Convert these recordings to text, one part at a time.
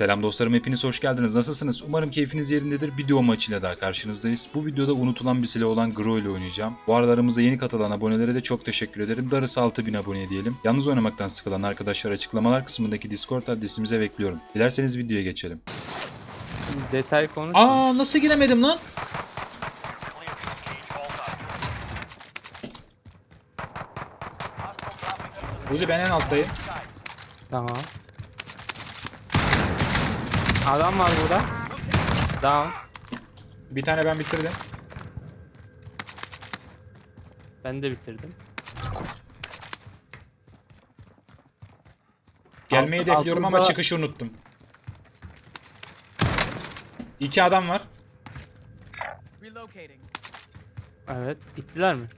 Selam dostlarım hepiniz hoş geldiniz. Nasılsınız? Umarım keyfiniz yerindedir. Video maçıyla daha karşınızdayız. Bu videoda unutulan bir silah olan Gro ile oynayacağım. Bu arada aramıza yeni katılan abonelere de çok teşekkür ederim. Darısı 6000 abone diyelim. Yalnız oynamaktan sıkılan arkadaşlar açıklamalar kısmındaki Discord adresimize bekliyorum. Dilerseniz videoya geçelim. Detay konuş. Aa nasıl giremedim lan? Uzi ben en alttayım. Tamam. Adam var burada. Down. Bir tane ben bitirdim. Ben de bitirdim. Gelmeyi Alt- hedefliyorum ama altında- çıkışı unuttum. İki adam var. Relocating. Evet. Bittiler mi?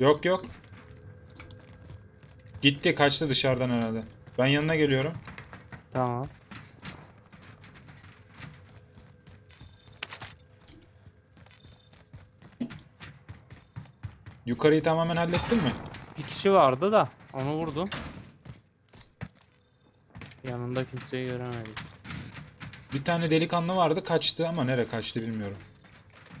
Yok yok. Gitti kaçtı dışarıdan herhalde. Ben yanına geliyorum. Tamam. Yukarıyı tamamen hallettin mi? Bir kişi vardı da onu vurdum. Yanında kimseyi göremedim. Bir tane delikanlı vardı kaçtı ama nereye kaçtı bilmiyorum.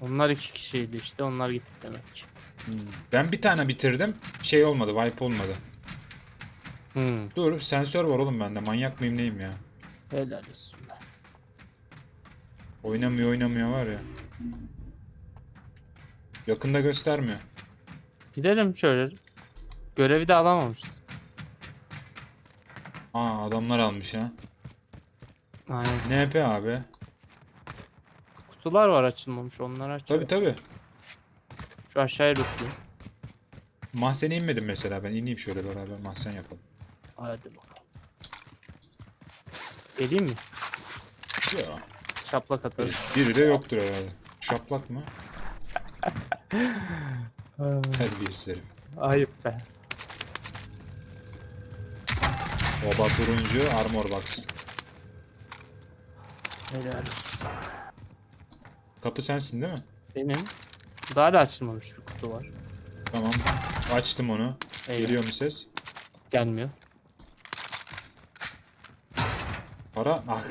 Onlar iki kişiydi işte. Onlar gitti demek ki. Hmm. Ben bir tane bitirdim. Şey olmadı, wipe olmadı. Hmm. Dur, sensör var oğlum bende. Manyak mıyım neyim ya? Helal olsun. be. Oynamıyor oynamıyor var ya. Yakında göstermiyor. Gidelim şöyle. Görevi de alamamışız. Aa adamlar almış ha. Aynen. NP abi. Kutular var açılmamış. Onları aç. Tabi tabi. Şu aşağıya lütfen. Mahzene inmedim mesela ben. ineyim şöyle beraber mahzen yapalım. Hadi bakalım. Geleyim mi? Ya. Şaplak atarız. Biri de yoktur herhalde. Şaplak mı? Terbiyesiz herif. Ayıp be. Oba turuncu armor box. Helal olsun. Kapı sensin değil mi? Benim daha da açılmamış bir kutu var. Tamam. Açtım onu. Eyvah. Geliyor mu ses? Gelmiyor. Para. Ah.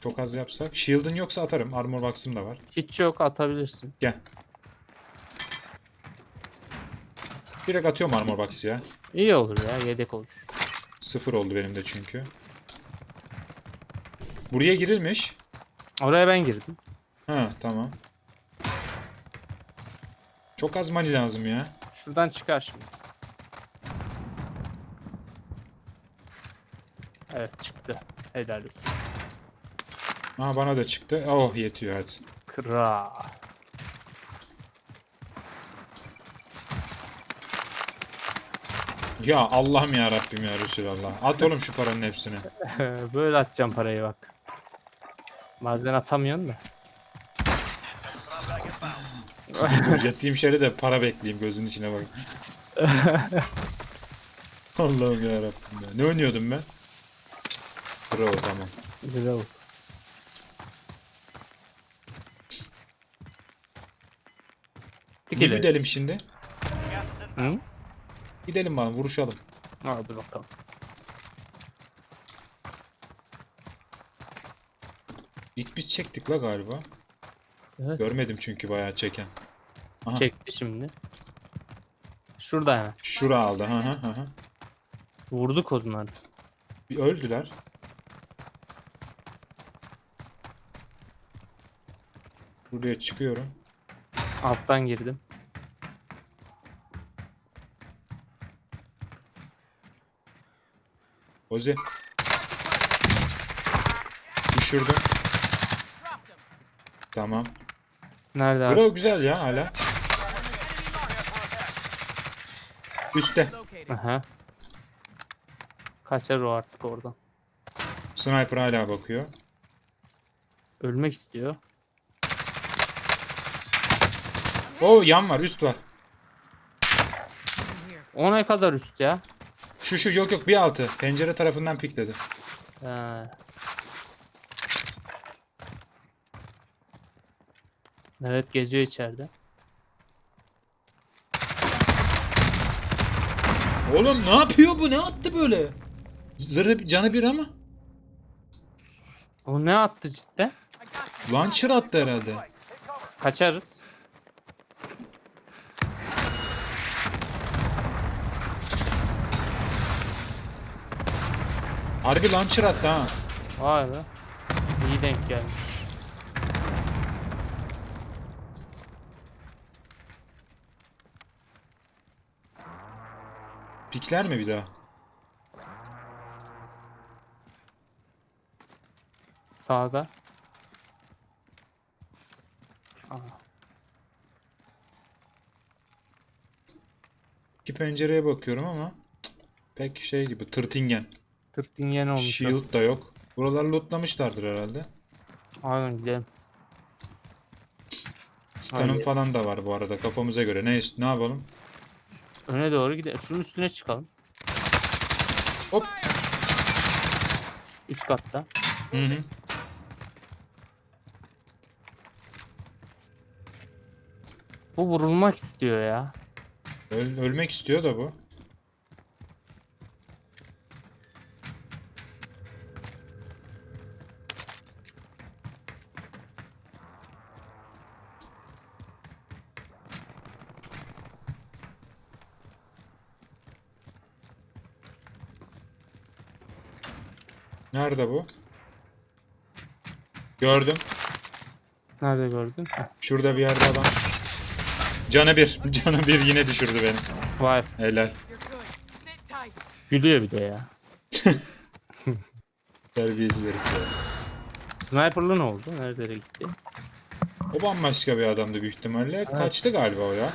Çok az yapsak. Shield'ın yoksa atarım. Armor box'ım da var. Hiç yok atabilirsin. Gel. Direkt atıyorum armor box'ı ya. İyi olur ya yedek olur. Sıfır oldu benim de çünkü. Buraya girilmiş. Oraya ben girdim. Ha tamam. Çok az money lazım ya. Şuradan çıkar şimdi. Evet çıktı. Helal olsun. Aa bana da çıktı. Oh yetiyor hadi. Kral. Ya Allah'ım ya Rabbim ya Resulallah. At oğlum şu paranın hepsini. Böyle atacağım parayı bak. Bazen atamıyorsun da. Dur yatayım şöyle de para bekleyeyim gözünün içine bak. Allah'ım ya Rabbim ya. Ne oynuyordum ben? Pro tamam. Güzel oldu. İleri. gidelim şimdi. Hı? Gidelim bana vuruşalım. Hadi bakalım. İlk biz çektik la galiba. Evet. Görmedim çünkü bayağı çeken. Aha. Çekti şimdi. Şurada hemen. Şura aldı. Hı hı hı. Vurduk onları. Bir öldüler. Buraya çıkıyorum. Alttan girdim. Ozi. Düşürdüm. Tamam. Nerede abi? Bro güzel ya hala. Üste. Aha. Kaçar o artık oradan. Sniper hala bakıyor. Ölmek istiyor. O yan var, üst var. O ne kadar üst ya? Şu şu yok yok bir altı. Pencere tarafından pikledi. Ha. Evet geziyor içeride. Oğlum ne yapıyor bu? Ne attı böyle? Zırhı canı bir ama. O ne attı cidden? Launcher attı herhalde. Kaçarız. Harbi launcher attı ha. Vay be. İyi denk gelmiş. Pikler mi bir daha? Sağda. İki pencereye bakıyorum ama pek şey gibi tırtingen. Tırtingen olmuş. Shield da yok. Buralar lootlamışlardır herhalde. Aynen gidelim. Stun'ın Hayır. falan da var bu arada kafamıza göre. Ne ne yapalım? Öne doğru gidelim. Şunun üstüne çıkalım. Hop. Üst katta. Hı hı. Bu vurulmak istiyor ya. Öl- ölmek istiyor da bu. Nerede bu? Gördüm. Nerede gördün? Şurada bir yerde adam. Canı bir. Canı bir yine düşürdü beni. Vay. Helal. Gülüyor bir de ya. Terbiyesiz herif ya. Sniper'lı ne oldu? Nerelere gitti? O bambaşka bir adamdı büyük ihtimalle. Kaçtı galiba o ya.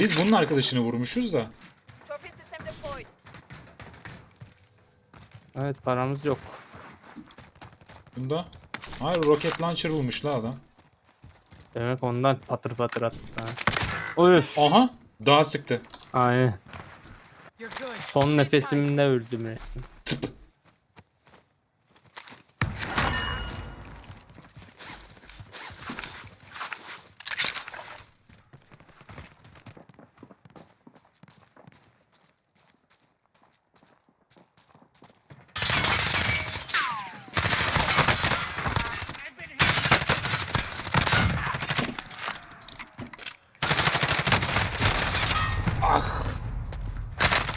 Biz bunun arkadaşını vurmuşuz da. Evet paramız yok. Bunda. Hayır roket launcher bulmuş la adam. Demek ondan patır patır attı sana. Uyuş. Aha. Daha sıktı. Aynen. Son nefesimde öldüm resmen.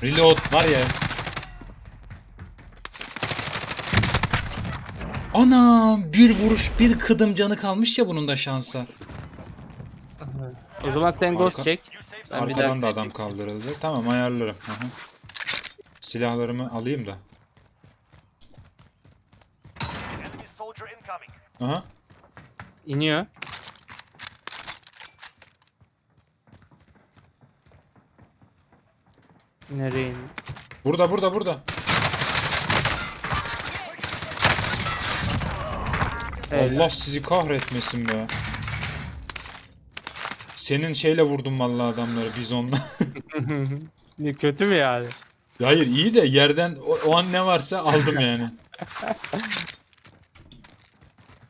Reload var ya. Ana bir vuruş bir kıdım canı kalmış ya bunun da şansa. O zaman sen ghost Arka- çek. Ben bir Arkadan da daha- adam kaldırıldı. Tamam ayarlarım. Hı. Silahlarımı alayım da. Enemy soldier incoming. Aha. İniyor. Nereye iniyor? Burada burada burada. Allah sizi kahretmesin be. Senin şeyle vurdum vallahi adamları bizonla. Ne Kötü mü yani? Hayır iyi de yerden o, o an ne varsa aldım yani.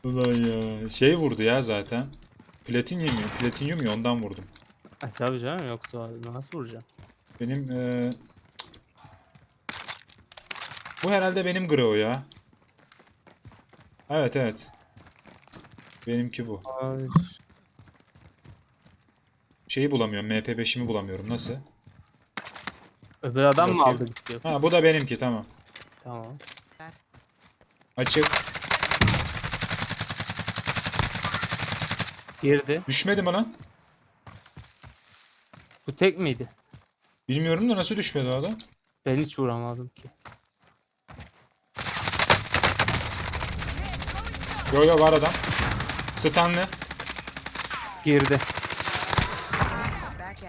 Ulan ya. Şey vurdu ya zaten. Platinyum ya. Platinyum ya ondan vurdum. Ay, tabii canım yoksa nasıl vuracağım? Benim eee, Bu herhalde benim Grau ya. Evet evet. Benimki bu. Ay, Şeyi bulamıyorum. MP5'imi bulamıyorum. Nasıl? öbür adam mı aldı? Ha bu da benimki tamam. Tamam. Açık. Girdi. Düşmedi mi lan? Bu tek miydi? Bilmiyorum da nasıl düşmedi adam? Ben hiç vuramadım ki. Yo yo var adam. Stanley. Girdi.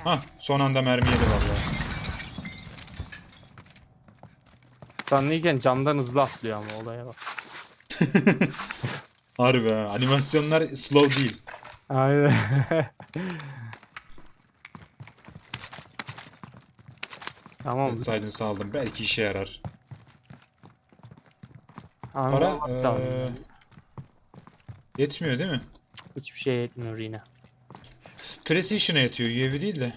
Hah son anda mermi yedi vallahi. Stanleyken camdan hızlı atlıyor ama olaya bak. Harbi ha. Animasyonlar slow değil. Aynen. tamam. Silence aldım. Belki işe yarar. Para eee, yetmiyor değil mi? Hiçbir şey yetmiyor yine. Precision'a yetiyor UAV değil de.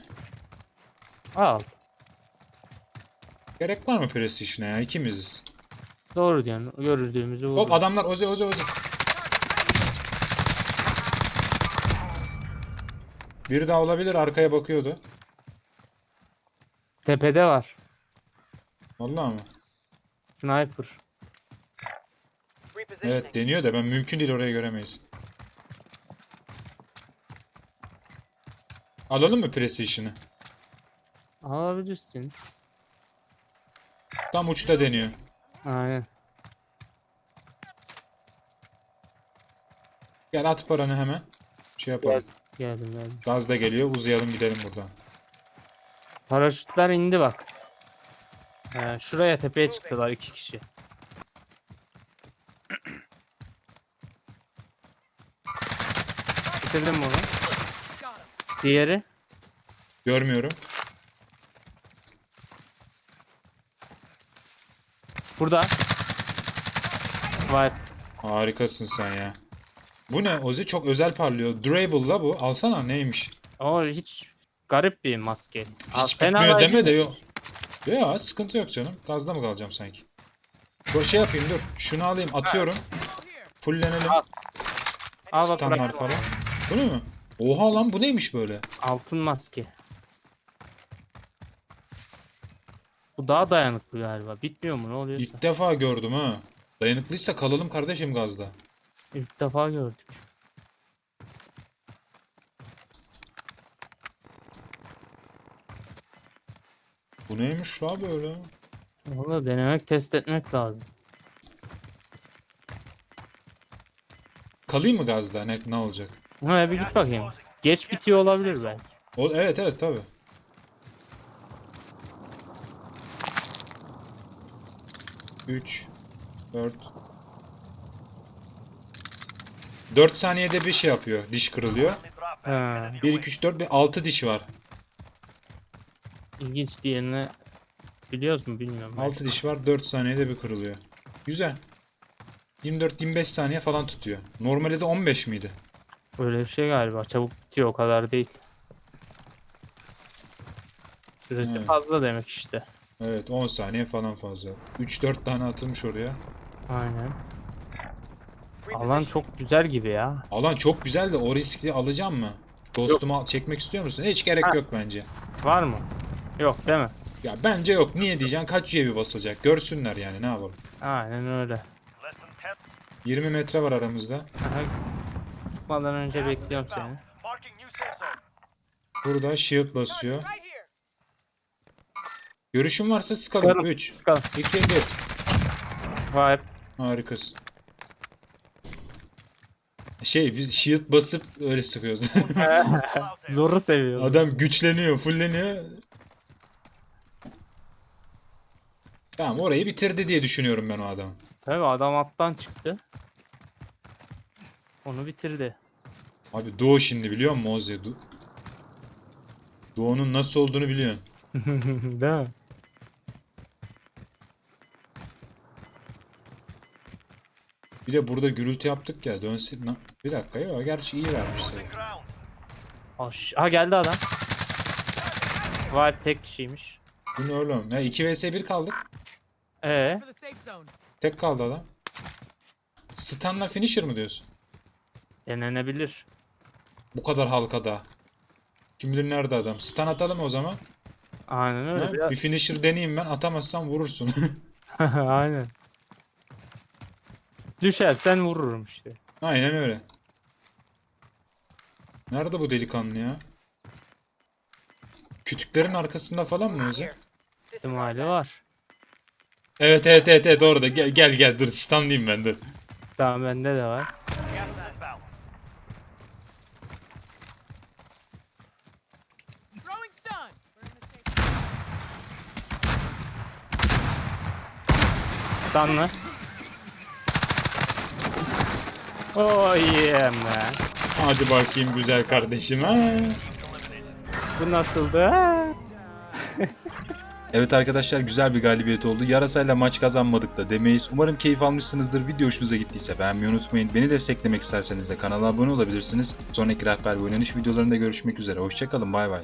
Al. Gerek var mı Precision'a ya? İkimiziz. Doğru diyorsun. Gördüğümüzü vururuz. Hop adamlar Ozi Ozi Ozi. Biri daha olabilir arkaya bakıyordu. Tepede var. Vallahi mı? Sniper. Evet deniyor da ben mümkün değil orayı göremeyiz. Alalım mı Precision'ı? Alabilirsin. Tam uçta deniyor. Aynen. Gel at paranı hemen. Şey yapalım. Geldim geldim. Gaz da geliyor. Uzayalım gidelim buradan. Paraşütler indi bak. Ee, şuraya tepeye çıktılar iki kişi. Bitirdim bunu. Diğeri. Görmüyorum. Burada. Var. Harikasın sen ya. Bu ne? Ozi çok özel parlıyor. Durable la bu. Alsana neymiş? O hiç garip bir maske. Hiç bitmiyor deme de yok. Ya sıkıntı yok canım. Gazda mı kalacağım sanki? Bu şey yapayım dur. Şunu alayım atıyorum. Fullenelim. Al. Al bak Standlar bırak. falan. Bunu mu? Oha lan bu neymiş böyle? Altın maske. Bu daha dayanıklı galiba. Bitmiyor mu ne oluyorsa? İlk defa gördüm ha. Dayanıklıysa kalalım kardeşim gazda. İlk defa gördük. Bu neymiş la böyle? Valla denemek test etmek lazım. Kalayım mı gazda? Ne, ne olacak? Ha bir git bakayım. Geç bitiyor olabilir belki. O, evet evet tabi. Üç, dört. Dört saniyede bir şey yapıyor. Diş kırılıyor. Ha, 1, 2, 3, 4, 5, 6 diş var. İlginç diğerini biliyoruz mu bilmiyorum. 6 diş var 4 saniyede bir kırılıyor. Güzel. 24-25 saniye falan tutuyor. Normalde de 15 miydi? Öyle bir şey galiba. Çabuk bitiyor o kadar değil. Süresi Evet. fazla demek işte. Evet 10 saniye falan fazla. 3-4 tane atılmış oraya. Aynen. Alan çok güzel gibi ya. Alan çok güzel de o riskli alacağım mı? Ghost'umu al- çekmek istiyor musun? Hiç gerek Ha. yok bence. Var mı? Yok değil mi? Ya bence yok. Niye diyeceksin? Kaç üye bir basılacak? Görsünler yani ne yapalım. Aynen öyle. Less than 10 20 metre var aramızda. Aha, Sıkmadan önce bekliyorum seni. Burada shield basıyor. Görüşün varsa sıkalım. Sıkalım. 3, Bakalım. 2, 1. Var. Harikasın. Şey biz shield basıp öyle sıkıyoruz. Zoru seviyorum. Adam güçleniyor, fulleniyor. Tamam orayı bitirdi diye düşünüyorum ben o adam. Tabii adam alttan çıktı. Onu bitirdi. Abi Doğu şimdi biliyor musun Ozi? Do- Doğu'nun nasıl olduğunu biliyorsun. Değil mi? Bir de burada gürültü yaptık ya dönse... Na- Bir dakika ya gerçi iyi vermiş sayı. Losing ground. Aş ha geldi adam. Var tek kişiymiş. Bu ne oğlum? Ya 2 vs 1 kaldık. Ee. Tek kaldı adam. Stun'la finisher mı diyorsun? denenebilir. Bu kadar halkada. Kim bilir nerede adam. Stun atalım o zaman. Aynen öyle. Ha? Biraz... Bir finisher deneyeyim ben. Atamazsam vurursun. Aynen. Düşersen vururum işte. Aynen öyle. Nerede bu delikanlı ya? Kütüklerin arkasında falan mı Ozi? İhtimali var. Evet evet evet evet orada. Gel gel gel dur stunlayayım ben dur. Tamam bende de var. Stunlı. Oh yeah man. Hadi bakayım güzel kardeşim ha. Bu nasıldı? Evet arkadaşlar güzel bir galibiyet oldu. Yarasayla maç kazanmadık da demeyiz. Umarım keyif almışsınızdır. Video hoşunuza gittiyse beğenmeyi unutmayın. Beni desteklemek isterseniz de kanala abone olabilirsiniz. Sonraki rehber ve oynanış videolarında görüşmek üzere. Hoşçakalın bay bay.